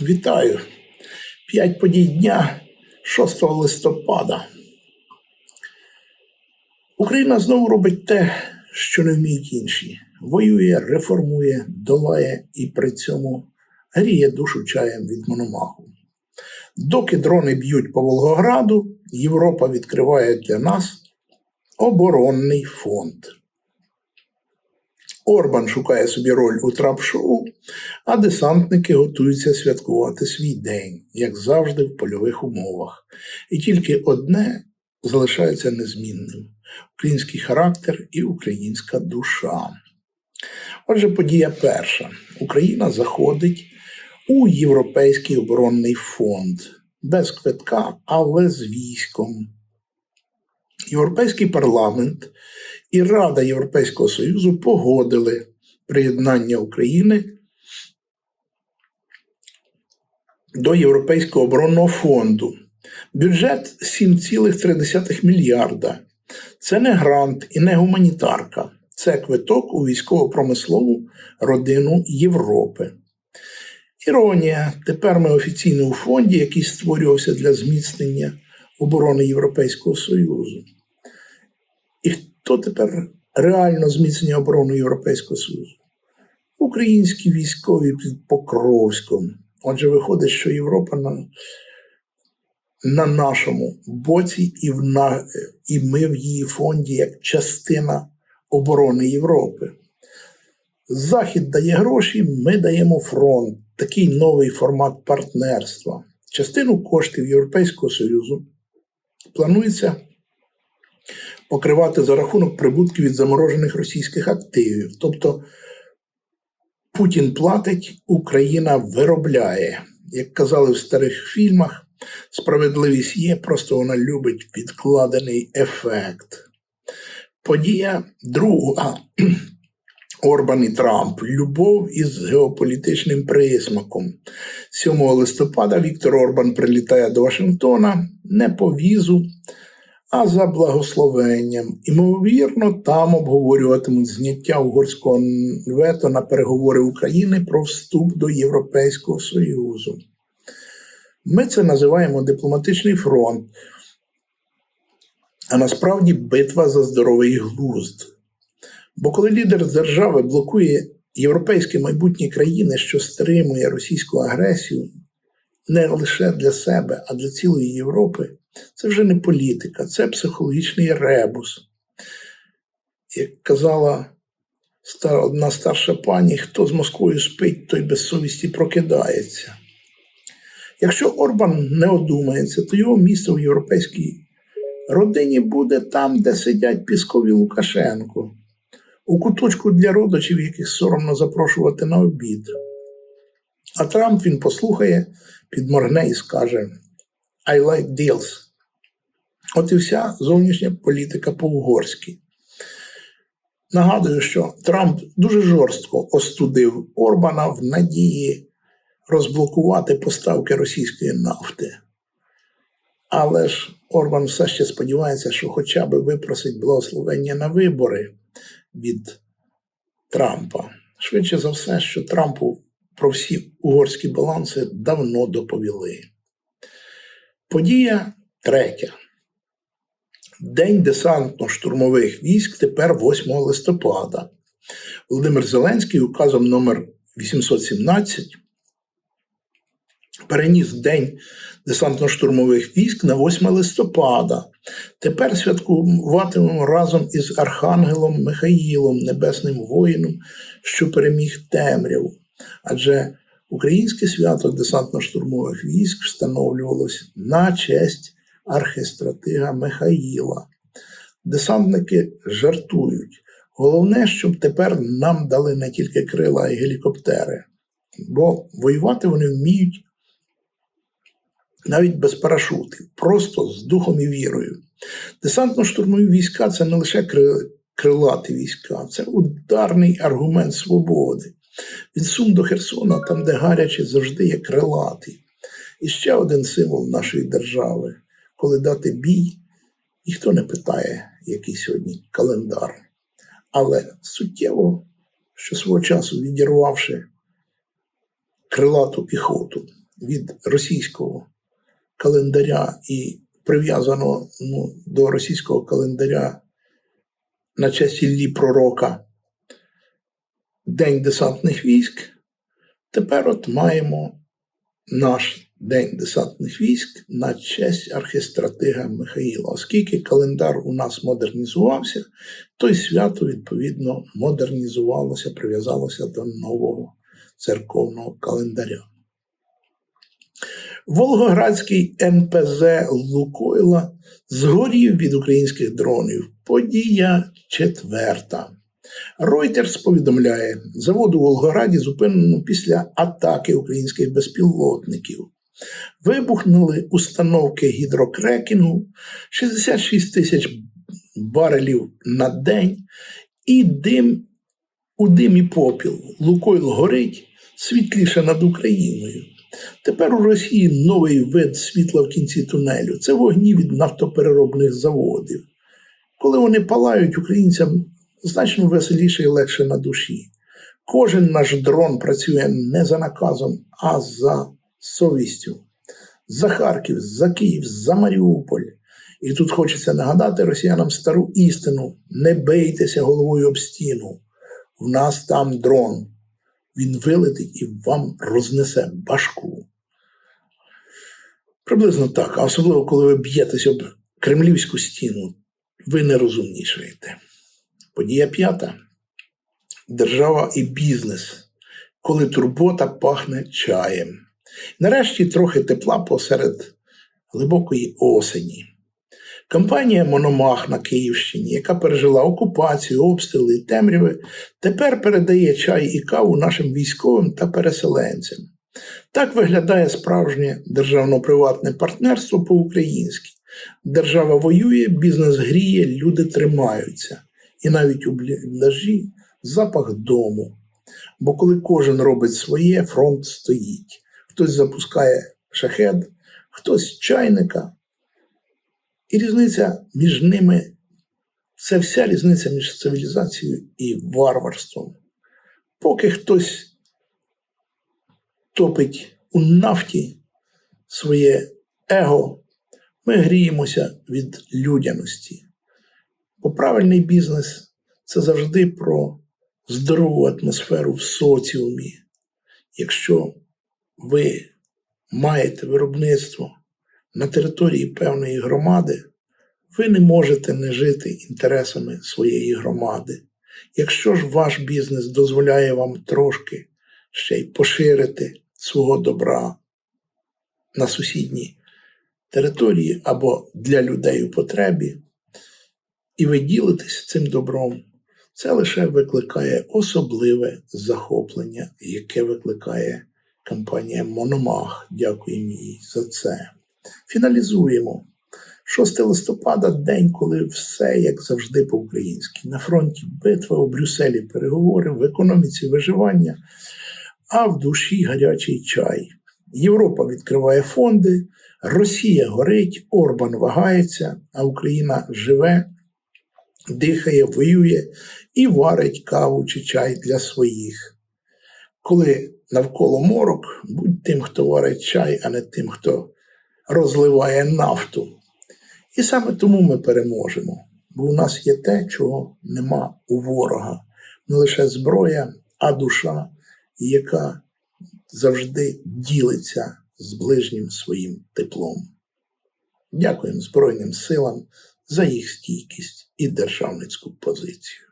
Вітаю! П'ять подій дня 6 листопада. Україна знову робить те, що не вміють інші. Воює, реформує, долає і при цьому гріє душу чаєм від мономаху. Доки дрони б'ють по Волгограду, Європа відкриває для нас оборонний фонд. Орбан шукає собі роль у трап-шоу, а десантники готуються святкувати свій день, як завжди, в польових умовах. І тільки одне залишається незмінним український характер і українська душа. Отже, подія перша: Україна заходить у Європейський оборонний фонд без квитка, але з військом. Європейський парламент і Рада Європейського Союзу погодили приєднання України до Європейського оборонного фонду. Бюджет 7,3 мільярда. Це не грант і не гуманітарка. Це квиток у військово-промислову родину Європи. Іронія. Тепер ми офіційно у фонді, який створювався для зміцнення оборони Європейського Союзу. І хто тепер реально зміцнює оборону Європейського Союзу? Українські військові під Покровськом. Отже, виходить, що Європа на на нашому боці, і в на, і ми в її фонді як частина оборони Європи. Захід дає гроші, ми даємо фронт. Такий новий формат партнерства. Частину коштів Європейського Союзу планується покривати за рахунок прибутків від заморожених російських активів. Тобто Путін платить, Україна виробляє. Як казали в старих фільмах, справедливість є, просто вона любить підкладений ефект. Подія друга. Орбан і Трамп, любов із геополітичним присмаком. 7 листопада Віктор Орбан прилітає до Вашингтона не по візу, а за благословенням. Імовірно, там обговорюватимуть зняття угорського вето на переговори України про вступ до Європейського Союзу. Ми це називаємо дипломатичний фронт, а насправді битва за здоровий глузд. Бо коли лідер держави блокує європейське майбутнє країни, що стримує російську агресію, не лише для себе, а для цілої Європи, це вже не політика, це психологічний ребус. Як казала одна старша пані, хто з Москвою спить, той без совісті прокидається. Якщо Орбан не одумається, то його місце в європейській родині буде там, де сидять Піскові Лукашенко, у куточку для родичів, яких соромно запрошувати на обід. А Трамп він послухає, підморгне і скаже I like deals. От і вся зовнішня політика по-угорськи. Нагадую, що Трамп дуже жорстко остудив Орбана в надії розблокувати поставки російської нафти. Але ж Орбан все ще сподівається, що хоча б випросить благословення на вибори від Трампа. Швидше за все, що Трампу про всі угорські баланси давно доповіли. Подія третя. День десантно-штурмових військ тепер 8 листопада. Володимир Зеленський указом номер 817 переніс День десантно-штурмових військ на 8 листопада. Тепер святкуватимемо разом із Архангелом Михаїлом, небесним воїном, що переміг темряву. Адже українське свято десантно-штурмових військ встановлювалось на честь архистратига Михаїла. Десантники жартують. Головне, щоб тепер нам дали не тільки крила, й гелікоптери. Бо воювати вони вміють навіть без парашутів, просто з духом і вірою. Десантно-штурмові війська це не лише крилаті війська, це ударний аргумент свободи. Від Сум до Херсона, там, де гаряче, завжди є крилатий. І ще один символ нашої держави коли дати бій, Ніхто не питає, який сьогодні календар. Але суттєво, що свого часу відірвавши крилату піхоту від російського календаря і прив'язано ну, до російського календаря на честь Іллі Пророка День десантних військ, тепер от маємо наш День десантних військ на честь архістратига Михаїла. Оскільки календар у нас модернізувався, то й свято, відповідно, модернізувалося, прив'язалося до нового церковного календаря. Волгоградський НПЗ Лукойла згорів від українських дронів. Подія четверта. Reuters повідомляє, завод у Волгограді зупинено після атаки українських безпілотників. Вибухнули установки гідрокрекінгу 66 тисяч барелів на день, і дим у димі попіл. Лукойл горить світліше над Україною. Тепер у Росії новий вид світла в кінці тунелю це вогні від нафтопереробних заводів. Коли вони палають, українцям значно веселіше і легше на душі. Кожен наш дрон працює не за наказом, а за совістю. За Харків, за Київ, за Маріуполь. І тут хочеться нагадати росіянам стару істину: не бийтеся головою об стіну. В нас там дрон. Він вилетить і вам рознесе башку. Приблизно так, а особливо, коли ви б'єтеся об кремлівську стіну, ви не розумнішаєте. Подія п'ята. Держава і бізнес, коли турбота пахне чаєм. Нарешті трохи тепла посеред глибокої осені. Компанія Мономах на Київщині, яка пережила окупацію, обстріли і темряви, тепер передає чай і каву нашим військовим та переселенцям. Так виглядає справжнє державно-приватне партнерство по-українськи. Держава воює, бізнес гріє, люди тримаються. І навіть у бліндажі запах дому. Бо коли кожен робить своє, фронт стоїть. Хтось запускає шахет, хтось чайника. І різниця між ними це вся різниця між цивілізацією і варварством. Поки хтось топить у нафті своє его, ми гріємося від людяності. Бо правильний бізнес це завжди про здорову атмосферу в соціумі. Якщо ви маєте виробництво на території певної громади, ви не можете не жити інтересами своєї громади. Якщо ж ваш бізнес дозволяє вам трошки ще й поширити свого добра на сусідні території або для людей у потребі, і ви ділитесь цим добром, це лише викликає особливе захоплення, яке викликає компанія Мономах. Дякуємо їй за це. Фіналізуємо. 6 листопада день, коли все, як завжди, по-українськи. На фронті битва у Брюсселі переговори, в економіці виживання, а в душі гарячий чай. Європа відкриває фонди, Росія горить, Орбан вагається, а Україна живе, дихає, воює і варить каву чи чай для своїх. Коли навколо морок, будь тим, хто варить чай, а не тим, хто розливає нафту. І саме тому ми переможемо, бо у нас є те, чого нема у ворога. Не лише зброя, а душа, яка завжди ділиться з ближнім своїм теплом. Дякуємо Збройним силам за їх стійкість і державницьку позицію.